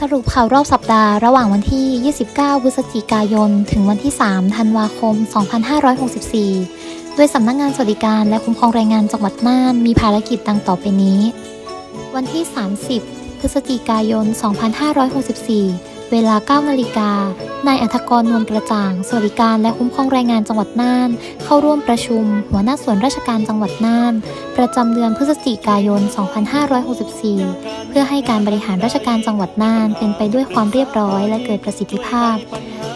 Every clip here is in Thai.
สรุปข่าวรอบสัปดาห์ระหว่างวันที่ 29 พฤศจิกายน ถึงวันที่ 3 ธันวาคม 2564 โดยสำนักงานสวัสดิการและคุ้มครองแรงงานจังหวัดน่าน มีภารกิจดังต่อไปนี้ วันที่ 30 พฤศจิกายน 2564 เวลา 9 นาฬิกา นายอัธกรนวลกระจ่าง สวัสดิการและคุ้มครองแรงงานจังหวัดน่าน เข้าร่วมประชุม หัวหน้าส่วนราชการจังหวัดน่าน ประจำเดือนพฤศจิกายน 2564 เพื่อให้การบริหารราชการจังหวัดน่านเป็นไปด้วยความเรียบร้อยและเกิดประสิทธิภาพ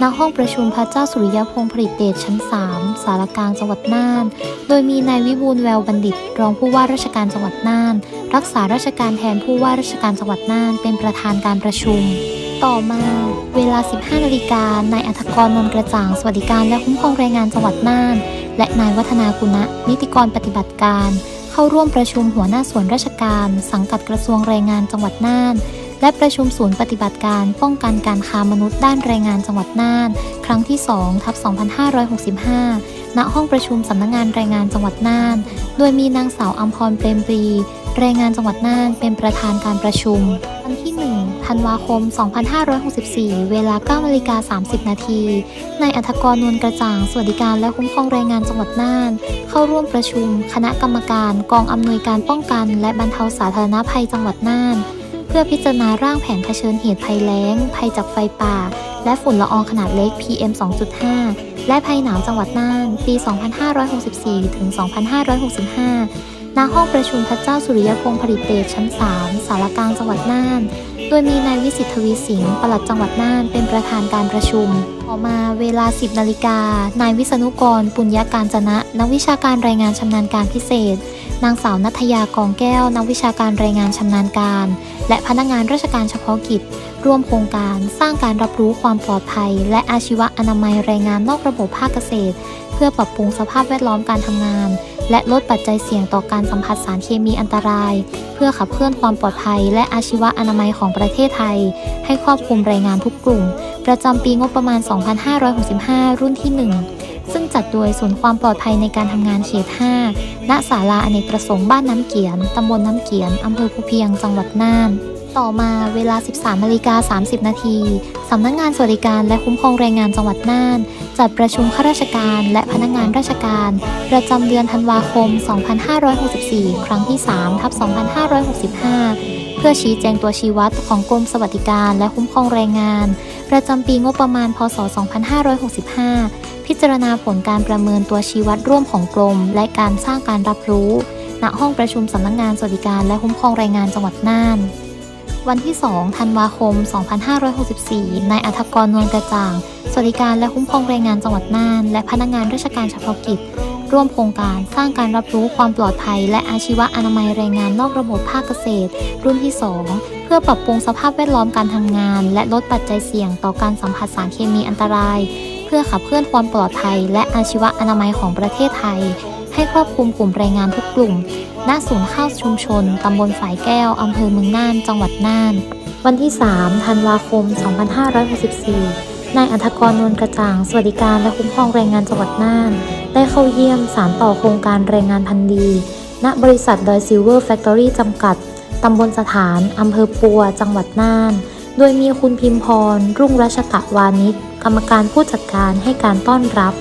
ณ ห้องประชุมพระเจ้าสุริยพงศ์ผลิตเดชชั้น 3 สารกลางจังหวัดน่าน โดยมีนายวิบูลแววบัณฑิต รองผู้ว่าราชการจังหวัดน่าน รักษาราชการแทนผู้ว่าราชการจังหวัดน่าน เป็นประธานการประชุม ต่อมา เวลา 15 นาฬิกา นายอัธกรนนท์กระจ่าง สวัสดิการและคุ้มครองแรงงานจังหวัดน่าน และนายวัฒนากุณะ นิติกรปฏิบัติการ เข้าร่วมประชุมหัวหน้าส่วนราชการ สังกัดกระทรวงแรงงานจังหวัดน่าน และประชุมศูนย์ปฏิบัติการ ป้องกันการค้ามนุษย์ด้านแรงงานจังหวัดน่าน ครั้งที่2ทับ2565 ณ ห้องประชุมสำนักงานแรงงานจังหวัดน่าน โดยมีนางสาวอัมพรเปรมปรี แรงงานจังหวัดน่านเป็นประธานการประชุม วันที่ 1 ธันวาคม 2564 เวลา9นาฬิกา30 นาทีนายอัธกรนวลกระจ่าง สวัสดิการและคุ้มครองแรงงานจังหวัดน่าน เข้าร่วมประชุม คณะกรรมการกองอำนวยการป้องกัน และบรรเทาสาธารณภัยจังหวัดน่าน เพื่อพิจารณาร่างแผนเผชิญเหตุภัยแล้ง ภัยจากไฟป่า และฝุ่นละอองขนาดเล็ก PM 2.5 และภัยหนาวจังหวัดน่าน ปี 2564 ถึง 2565 ณห้องประชุมพระเจ้าสุริยพงศ์ผลิตเดชชั้น 3 สารกลางจังหวัดน่าน โดยมีนายวิสิทธวีสิงห์ปลัดจังหวัดน่านเป็นประธานการประชุม ต่อมาเวลา 10 นาฬิกา นายวิษณุกร ปุญญาการจนะ นักวิชาการรายงานชำนาญการพิเศษ นางสาวนัทยากองแก้ว นักวิชาการรายงานชำนาญการ และพนักงานราชการเฉพาะกิจ ร่วมโครงการสร้างการรับรู้ความปลอดภัย และอาชีวะอนามัยแรงงานนอกระบบภาคเกษตร เพื่อปรับปรุงสภาพแวดล้อมการทำงาน และลดปัจจัยเสี่ยงต่อการสัมผัสสารเคมีอันตราย เพื่อขับเคลื่อนความปลอดภัย และอาชีวะอนามัยของประเทศไทย ให้ครอบคลุมแรงงานทุกกลุ่ม ประจำปีงบประมาณ 2565 รุ่นที่ 1 ซึ่งจัดโดยศูนย์ความปลอดภัยในการทำงานเขต 5 ณ ศาลาอเนกประสงค์บ้านน้ำเกียนตำบลน้ำเกียนอำเภอภูเพียง จังหวัดน่าน ต่อมาเวลา 13นาฬิกา30 นาทีสำนักงงานสวัสดิการและคุ้มครองแรงงานจังหวัดน่าน จัดประชุมข้าราชการและพนักงานราชการ ประจำเดือนธันวาคม 2564 ครั้งที่ 3 ทับ 2565 เพื่อชี้แจงตัวชี้วัดของกรมสวัสดิการและคุ้มครองแรงงาน ประจำปีงบประมาณ พศ 2565 พิจารณาผลการประเมินตัวชี้วัดร่วมของกรมและการสร้างการรับรู้ ณ ห้องประชุมสำนักงานสวัสดิการและคุ้มครองแรงงานจังหวัดน่าน วันที่ 2 ธันวาคม 2564 นายอัธกรนวลกระจ่าง สวัสดิการและคุ้มครองแรงงานจังหวัดน่าน และพนักงานราชการเฉพาะกิจ ร่วมโครงการสร้างการรับรู้ความปลอดภัย และอาชีวะอนามัยแรงงานนอกระบบภาคเกษตร รุ่นที่ 2 เพื่อปรับปรุงสภาพแวดล้อมการทำงาน และลดปัจจัยเสี่ยงต่อการสัมผัสสารเคมีอันตราย เพื่อขับเคลื่อนความปลอดภัย และอาชีวะอนามัยของประเทศไทย ให้ครอบคลุมกลุ่มแรงงานทุกกลุ่ม ณ ศูนย์ข้าวชุมชน ตำบลฝายแก้ว อำเภอเมืองน่าน จังหวัดน่าน วันที่ 3 ธันวาคม 2564 นายอัธกรนวลกระจ่าง สวัสดิการและคุ้มครองแรงงานจังหวัดน่าน ได้เข้าเยี่ยมสารต่อโครงการแรงงานพันธุ์ดี ณ บริษัทดอยซิลเวอร์แฟคทอรี่จำกัด ตำบลสถาน อำเภอปัว จังหวัดน่าน โดยมีคุณพิมพร รุ่งรัชตะวานิชกรรมการผู้จัดการให้การต้อนรับ